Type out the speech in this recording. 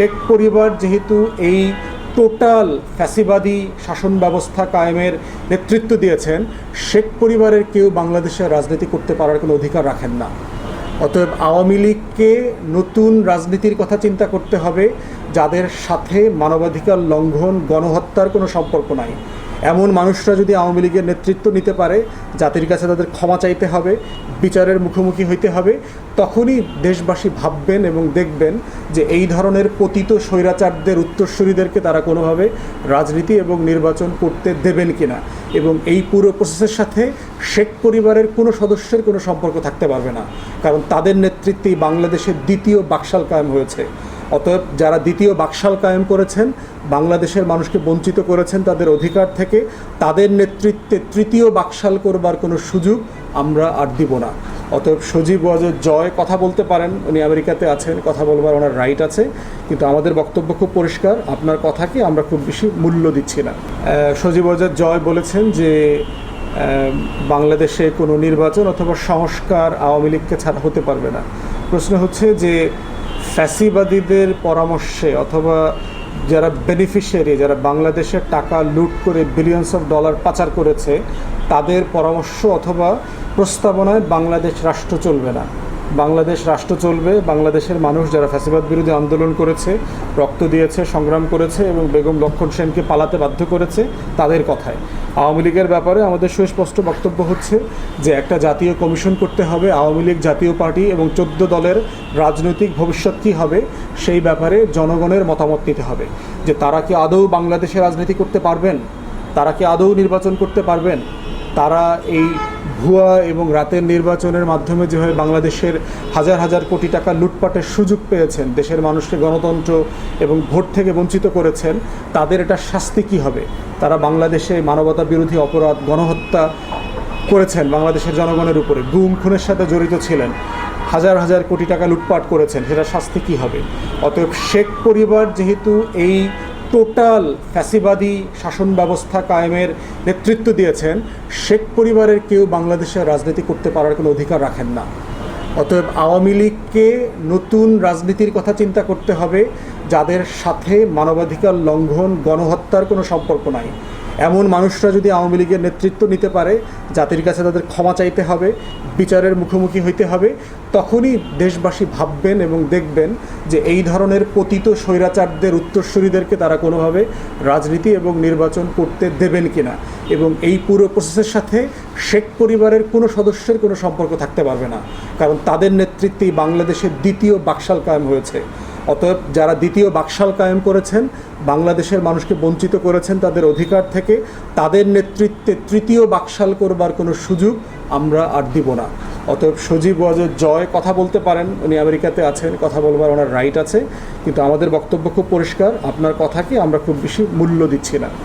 শেখ পরিবার যেহেতু এই টোটাল ফ্যাসিবাদী শাসন ব্যবস্থা কায়েমের নেতৃত্ব দিয়েছেন, শেখ পরিবারের কেউ বাংলাদেশের রাজনীতি করতে পারার কোনো অধিকার রাখেন না। অতএব আওয়ামী লীগকে নতুন রাজনীতির কথা চিন্তা করতে হবে। যাদের সাথে মানবাধিকার লঙ্ঘন, গণহত্যার কোনো সম্পর্ক নাই। এমন মানুষরা যদি আওয়ামী লীগের নেতৃত্ব নিতে পারে, জাতির কাছে তাদের ক্ষমা চাইতে হবে, বিচারের মুখোমুখি হইতে হবে, তখনই দেশবাসী ভাববেন এবং দেখবেন যে এই ধরনের পতিত স্বৈরাচারদের, উত্তরসূরিদেরকে তারা কোনোভাবে রাজনীতি এবং নির্বাচন করতে দেবেন কিনা এবং এই পুরো প্রসেসের সাথে শেখ পরিবারের কোনো সদস্যের কোনো সম্পর্ক থাকতে পারবে না। কারণ তাদের নেতৃত্বেই বাংলাদেশের দ্বিতীয় বাকশাল কায়েম হয়েছে। অতএব যারা দ্বিতীয় বাকশাল কায়েম করেছেন, বাংলাদেশের মানুষকে বঞ্চিত করেছেন তাদের অধিকার থেকে, তাদের নেতৃত্বে তৃতীয় বাকশাল করবার কোনো সুযোগ আমরা আর দিব না। অতএব সজীব ওয়াজের জয় কথা বলতে পারেন, উনি আমেরিকাতে আছেন, কথা বলবার ওনার রাইট আছে, কিন্তু আমাদের বক্তব্য খুব পরিষ্কার, আপনার কথাকে আমরা খুব বেশি মূল্য দিচ্ছি না। সজীব ওয়াজের জয় বলেছেন যে বাংলাদেশে কোনো নির্বাচন অথবা সংস্কার আওয়ামী লীগকে ছাড়া হতে পারবে না। প্রশ্ন হচ্ছে যে ফ্যাসিবাদীদের পরামর্শে অথবা যারা বেনিফিশিয়ারি যারা বাংলাদেশের টাকা লুট করে বিলিয়নস অফ ডলার পাচার করেছে, তাদের পরামর্শ অথবা প্রস্তাবনায় বাংলাদেশ রাষ্ট্র চলবে না। বাংলাদেশ রাষ্ট্র চলবে, বাংলাদেশের মানুষ যারা ফ্যাসিবাদ বিরোধী আন্দোলন করেছে, রক্ত দিয়েছে, সংগ্রাম করেছে এবং বেগম লক্ষণ সেনকে পালাতে বাধ্য করেছে তাদের কথায়। আওয়ামী লীগের ব্যাপারে আমাদের সুস্পষ্ট বক্তব্য হচ্ছে যে একটা জাতীয় কমিশন করতে হবে, আওয়ামী লীগ জাতীয় পার্টি এবং চোদ্দ দলের রাজনৈতিক ভবিষ্যৎ কী হবে সেই ব্যাপারে জনগণের মতামত নিতে হবে। যে তারা কি আদৌ বাংলাদেশে রাজনীতি করতে পারবেন? তারা কি আদৌ নির্বাচন করতে পারবেন? তারা এই ভুয়া এবং রাতের নির্বাচনের মাধ্যমে যেভাবে বাংলাদেশের হাজার হাজার কোটি টাকা লুটপাটের সুযোগ পেয়েছেন, দেশের মানুষকে গণতন্ত্র এবং ভোট থেকে বঞ্চিত করেছেন, তাদের এটা শাস্তি কী হবে? তারা বাংলাদেশে মানবতা বিরোধী অপরাধ, গণহত্যা করেছেন বাংলাদেশের জনগণের উপরে, গুম খুনের সাথে জড়িত ছিলেন, হাজার হাজার কোটি টাকা লুটপাট করেছেন, সেটা শাস্তি কী হবে? অতএব শেখ পরিবার যেহেতু এই টোটাল ফ্যাসিবাদী শাসন ব্যবস্থা কায়েমের নেতৃত্ব দিয়েছেন, শেখ পরিবারের কেউ বাংলাদেশের রাজনীতি করতে পারার কোনো অধিকার রাখেন না। অতএব আওয়ামী লীগকে নতুন রাজনীতির কথা চিন্তা করতে হবে, যাদের সাথে মানবাধিকার লঙ্ঘন, গণহত্যার কোনো সম্পর্ক নাই। এমন মানুষরা যদি আওয়ামী লীগের নেতৃত্ব নিতে পারে, জাতির কাছে তাদের ক্ষমা চাইতে হবে, বিচারের মুখোমুখি হইতে হবে, তখনই দেশবাসী ভাববেন এবং দেখবেন যে এই ধরনের পতিত স্বৈরাচারদের, উত্তরসূরিদেরকে তারা কোনোভাবে রাজনীতি এবং নির্বাচন করতে দেবেন কিনা। এবং এই পুরো প্রসেসের সাথে শেখ পরিবারের কোনো সদস্যের কোনো সম্পর্ক থাকতে পারবে না। কারণ তাদের নেতৃত্বেই বাংলাদেশের দ্বিতীয় বাকশাল কায়েম হয়েছে। অতএব যারা দ্বিতীয় বাকশাল কায়েম করেছেন, বাংলাদেশের মানুষকে বঞ্চিত করেছেন তাদের অধিকার থেকে, তাদের নেতৃত্বে তৃতীয় বাকশাল করবার কোনো সুযোগ আমরা আর দিব না। অতএব সজীব ওয়াজের জয়, কথা বলতে পারেন, উনি আমেরিকাতে আছেন, কথা বলবার ওনার রাইট আছে, কিন্তু আমাদের বক্তব্য খুব পরিষ্কার, আপনার কথাকে আমরা খুব বেশি মূল্য দিচ্ছি না।